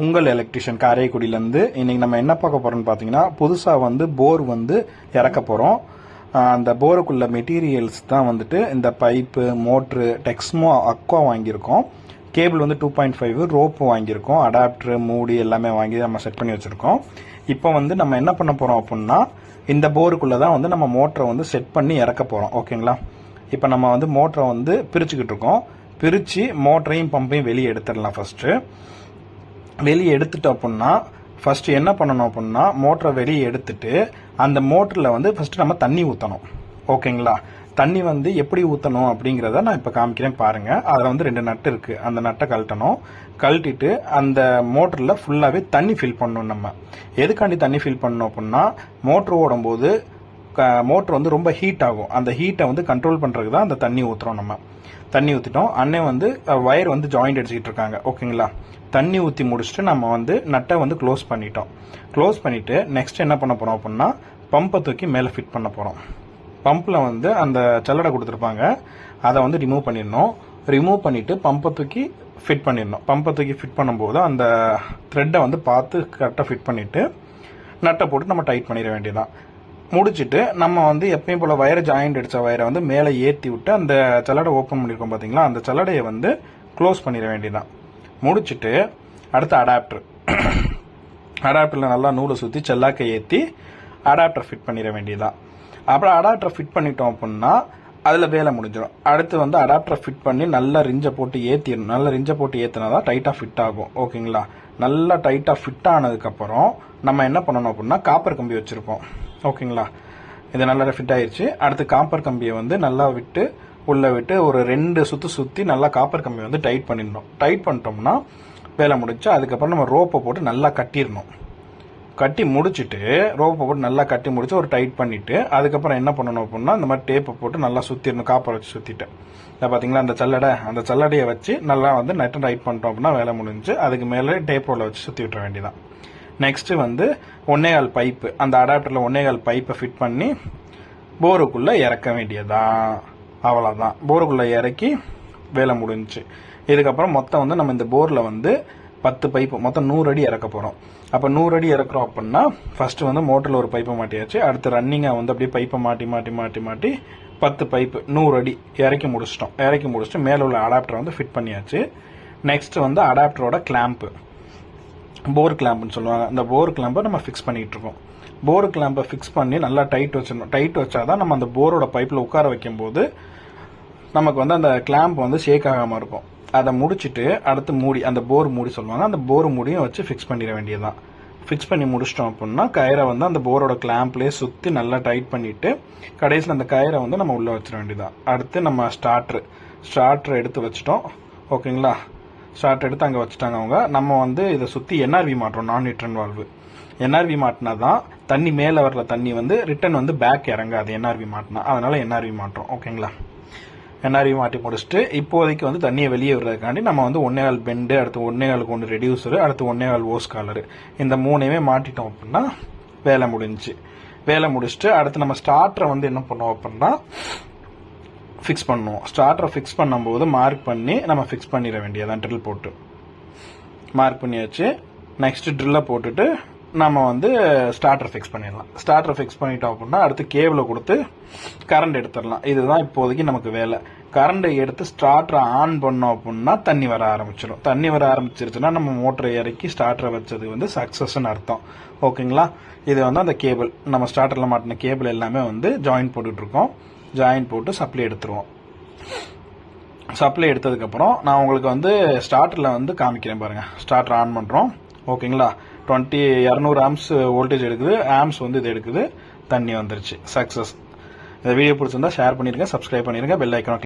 உங்கள் எலக்ட்ரிஷியன் காரைக்குடியிலேருந்து இன்றைக்கி நம்ம என்ன பார்க்க போகிறோம்னு பார்த்தீங்கன்னா புதுசாக வந்து போர் வந்து இறக்க போகிறோம் அந்த போருக்குள்ள மெட்டீரியல்ஸ் தான் வந்துட்டு இந்த பைப்பு மோட்ரு டெக்ஸ்மோ அக்வா வாங்கியிருக்கோம். கேபிள் வந்து டூ பாயிண்ட் ஃபைவ் ரோப்பு வாங்கியிருக்கோம். அடாப்டரு மூடி எல்லாமே வாங்கி நம்ம செட் பண்ணி வச்சுருக்கோம். இப்போ வந்து நம்ம என்ன பண்ண போகிறோம் அப்படின்னா இந்த போருக்குள்ளே தான் வந்து நம்ம மோட்டரை வந்து செட் பண்ணி இறக்க போகிறோம் ஓகேங்களா இப்போ நம்ம வந்து மோட்டரை வந்து பிரிச்சுக்கிட்டு இருக்கோம். பிரித்து மோட்டரையும் பம்பையும் வெளியே எடுத்துடலாம் ஃபஸ்ட்டு வெளியே எடுத்துட்டோம் அப்படின்னா ஃபஸ்ட்டு என்ன பண்ணணும் அப்படின்னா மோட்டரை வெளியே எடுத்துட்டு அந்த மோட்டரில் வந்து ஃபஸ்ட்டு நம்ம தண்ணி ஊற்றணும் ஓகேங்களா? தண்ணி வந்து எப்படி ஊற்றணும் அப்படிங்கிறத நான் இப்போ காமிக்கிறேன் பாருங்கள் அதில் வந்து ரெண்டு நட்டு இருக்குது அந்த நட்டை கழட்டணும். கழட்டிட்டு அந்த மோட்டரில் ஃபுல்லாகவே தண்ணி ஃபில் பண்ணணும் நம்ம. எதுக்காண்டி தண்ணி ஃபில் பண்ணணும் அப்படின்னா மோட்ரு ஓடும்போது மோட்ரு வந்து ரொம்ப ஹீட் ஆகும். அந்த ஹீட்டை வந்து கண்ட்ரோல் பண்ணுறதுக்கு தான் அந்த தண்ணி ஊற்றுறோம் நம்ம. தண்ணி ஊற்றிட்டோம் அண்ணன் வந்து ஒயர் வந்து ஜாயிண்ட் அடிச்சுக்கிட்டு இருக்காங்க. ஓகேங்களா தண்ணி ஊற்றி முடிச்சுட்டு நம்ம வந்து நட்டை வந்து க்ளோஸ் பண்ணிட்டோம். க்ளோஸ் பண்ணிவிட்டு நெக்ஸ்ட் என்ன பண்ண போகிறோம் அப்படின்னா பம்பை தூக்கி மேலே ஃபிட் பண்ண போகிறோம் பம்பில் வந்து அந்த சல்லடை கொடுத்துருப்பாங்க. அதை வந்து ரிமூவ் பண்ணிடணும். ரிமூவ் பண்ணிவிட்டு பம்பை தூக்கி ஃபிட் பண்ணிடணும். பம்பை தூக்கி ஃபிட் பண்ணும்போது அந்த த்ரெட்டை வந்து பார்த்து கரெக்டாக ஃபிட் பண்ணிவிட்டு நட்டை போட்டு நம்ம டைட் பண்ணிட வேண்டியதான் முடிச்சுட்டு நம்ம வந்து எப்பயும் போல் வயரை ஜாயிண்ட் அடித்த வயரை வந்து மேலே ஏற்றி விட்டு அந்த சல்லடை ஓப்பன் பண்ணியிருக்கோம் பார்த்தீங்களா அந்த சல்லடையை வந்து க்ளோஸ் பண்ணிட வேண்டியதான் முடிச்சுட்டு அடுத்து அடாப்டர் அடாப்டரில் நல்லா நூலை சுற்றி செல்லாக்கை ஏற்றி அடாப்டர் ஃபிட் பண்ணிட வேண்டியதான் அப்புறம் அடாப்டர் ஃபிட் பண்ணிட்டோம் அப்படின்னா அதில் வேலை முடிஞ்சிடும். அடுத்து வந்து அடாப்டரை ஃபிட் பண்ணி நல்லா ரிஞ்சை போட்டு ஏற்றிடணும் நல்லா ரிஞ்சை போட்டு ஏற்றினா தான் டைட்டாக ஃபிட் ஆகும். ஓகேங்களா? நல்லா டைட்டாக ஃபிட் ஆனதுக்கப்புறம் நம்ம என்ன பண்ணணும் அப்படின்னா காப்பர் கம்பி வச்சுருப்போம் ஓகேங்களா இது நல்லா ஃபிட் ஆயிடுச்சு அடுத்து காப்பர் கம்பியை வந்து நல்லா விட்டு உள்ளே விட்டு ஒரு ரெண்டு சுற்றி சுற்றி நல்லா காப்பர் கம்பியை வந்து டைட் பண்ணிடணும். டைட் பண்ணிட்டோம்னா வேலை முடிச்சு அதுக்கப்புறம் நம்ம ரோப்பை போட்டு நல்லா கட்டிடணும். கட்டி முடிச்சுட்டு ரோப்பை போட்டு நல்லா கட்டி முடிச்சு ஒரு டைட் பண்ணிவிட்டு அதுக்கப்புறம் என்ன பண்ணணும் அப்படின்னா இந்த மாதிரி டேப்பை போட்டு நல்லா சுற்றிடணும் காப்பரை வச்சு சுற்றிட்டு இதை பார்த்தீங்களா? அந்த சல்லடை அந்த சல்லடையை வச்சு நல்லா வந்து நட்டு டைட் பண்ணிட்டோம் அப்படின்னா வேலை முடிஞ்சு அதுக்கு மேலே டேப் ரோலை வச்சு சுற்றி விட்டுற வேண்டியதான் நெக்ஸ்ட்டு வந்து ஒன்னேகால் பைப்பு. அந்த அடாப்டரில் ஒன்னேகால் பைப்பை ஃபிட் பண்ணி போருக்குள்ளே இறக்க வேண்டியதான் அவ்வளோதான் போருக்குள்ளே இறக்கி வேலை முடிஞ்சிச்சு. இதுக்கப்புறம் மொத்தம் வந்து நம்ம இந்த போரில் வந்து பத்து பைப்பு மொத்தம் நூறு அடி இறக்க போகிறோம் அப்போ நூறு அடி இறக்குறோம் அப்படின்னா ஃபஸ்ட்டு வந்து மோட்டரில் ஒரு பைப்பை மாட்டியாச்சு. அடுத்து ரன்னிங்காக வந்து அப்படியே பைப்பை மாட்டி மாட்டி மாட்டி மாட்டி பத்து பைப்பு நூறு அடி இறக்கி முடிச்சிட்டோம். இறக்கி முடிச்சுட்டு மேலே உள்ள அடாப்டரை வந்து ஃபிட் பண்ணியாச்சு. நெக்ஸ்ட் வந்து அடாப்டரோட கிளாம்ப்பு போர் கிளாம்புன்னு சொல்லுவாங்க. அந்த போர் கிளாம்பை நம்ம ஃபிக்ஸ் பண்ணிட்டு இருக்கோம் போர் கிளாம்பை ஃபிக்ஸ் பண்ணி நல்லா டைட் வச்சிடணும். டைட் வச்சாதான் நம்ம அந்த போரோட பைப்பில் உட்கார வைக்கும்போது நமக்கு வந்து அந்த கிளாம்ப் வந்து ஷேக் ஆகாமல் இருக்கும். அதை முடிச்சுட்டு அடுத்து மூடி அந்த போர் மூடி சொல்லுவாங்க. அந்த போர் மூடியும் வச்சு ஃபிக்ஸ் பண்ணிட வேண்டியதுதான். ஃபிக்ஸ் பண்ணி முடிச்சிட்டோம் அப்படின்னா கயிறை வந்து அந்த போரோட கிளாம்ப்லேயே சுற்றி நல்லா டைட் பண்ணிட்டு கடைசியில் அந்த கயிறை வந்து நம்ம உள்ளே வச்சிட வேண்டியதான் அடுத்து நம்ம ஸ்டார்ட்ரு ஸ்டார்ட்ரு எடுத்து வச்சிட்டோம். ஓகேங்களா ஸ்டார்ட் எடுத்து அங்கே வச்சுட்டாங்க அவங்க. நம்ம வந்து இதை சுற்றி என்ஆர்வி மாட்டுறோம் நான் ரிட்டர்ன் வால்வு என்ஆர்வி மாட்டினா தான் தண்ணி மேலே வர்ற தண்ணி வந்து ரிட்டர்ன் வந்து பேக் இறங்காது என்ஆர்வி மாட்டினா. அதனால் என்ஆர்வி மாட்டுறோம் ஓகேங்களா என்ஆர்வி மாட்டி முடிச்சுட்டு இப்போதைக்கு வந்து தண்ணியை வெளியே விடுறதுக்காண்டி நம்ம வந்து ஒன்னேகால் பெண்டு அடுத்து ஒன்னேகாலுக்கு ஒன்று ரெடியூசரு அடுத்து ஒன்னேகால் ஓஸ் காலரு இந்த மூணையுமே மாட்டிட்டோம் அப்படின்னா வேலை முடிஞ்சிச்சு. வேலை முடிச்சுட்டு அடுத்து நம்ம ஸ்டார்டரை வந்து என்ன பண்ணுவோம் அப்படின்னா ஃபிக்ஸ் பண்ணுவோம் ஸ்டார்டரை ஃபிக்ஸ் பண்ணும்போது மார்க் பண்ணி நம்ம ஃபிக்ஸ் பண்ணிட வேண்டியதான் ட்ரில் போட்டு. மார்க் பண்ணியாச்சு. நெக்ஸ்ட் ட்ரில்லை போட்டுட்டு நம்ம வந்து ஸ்டார்டர் ஃபிக்ஸ் பண்ணிடலாம். ஸ்டார்டர் ஃபிக்ஸ் பண்ணிட்டோம் அப்படின்னா அடுத்து கேபிளை கொடுத்து கரண்ட் எடுத்துடலாம். இதுதான் இப்போதைக்கு நமக்கு வேலை. கரண்டை எடுத்து ஸ்டார்டரை ஆன் பண்ணோம் அப்படின்னா தண்ணி வர ஆரம்பிச்சிடும் தண்ணி வர ஆரம்பிச்சிருச்சுன்னா நம்ம மோட்டரை இறக்கி ஸ்டார்டரை வச்சது வந்து சக்ஸஸ்ன்னு அர்த்தம். ஓகேங்களா இது வந்து அந்த கேபிள் நம்ம ஸ்டார்டரில் மாட்டின கேபிள் எல்லாமே வந்து ஜாயின் போட்டுட்ருக்கோம் ஜாயின் போட்டு சப்ளை எடுத்துருவோம். சப்ளை எடுத்ததுக்கப்புறம் நான் உங்களுக்கு வந்து ஸ்டார்டரில் வந்து காமிக்கிறேன் பாருங்கள் ஸ்டார்டர் ஆன் பண்ணுறோம் ஓகேங்களா டுவெண்ட்டி இரநூறு ஆம்ஸ் வோல்டேஜ் எடுக்குது. ஆம்ஸ் வந்து இது எடுக்குது. தண்ணி வந்துருச்சு. சக்ஸஸ் இந்த வீடியோ பிடிச்சிருந்தா ஷேர் பண்ணிருங்க சப்ஸ்கிரைப் பண்ணிருங்க பெல் ஐக்கான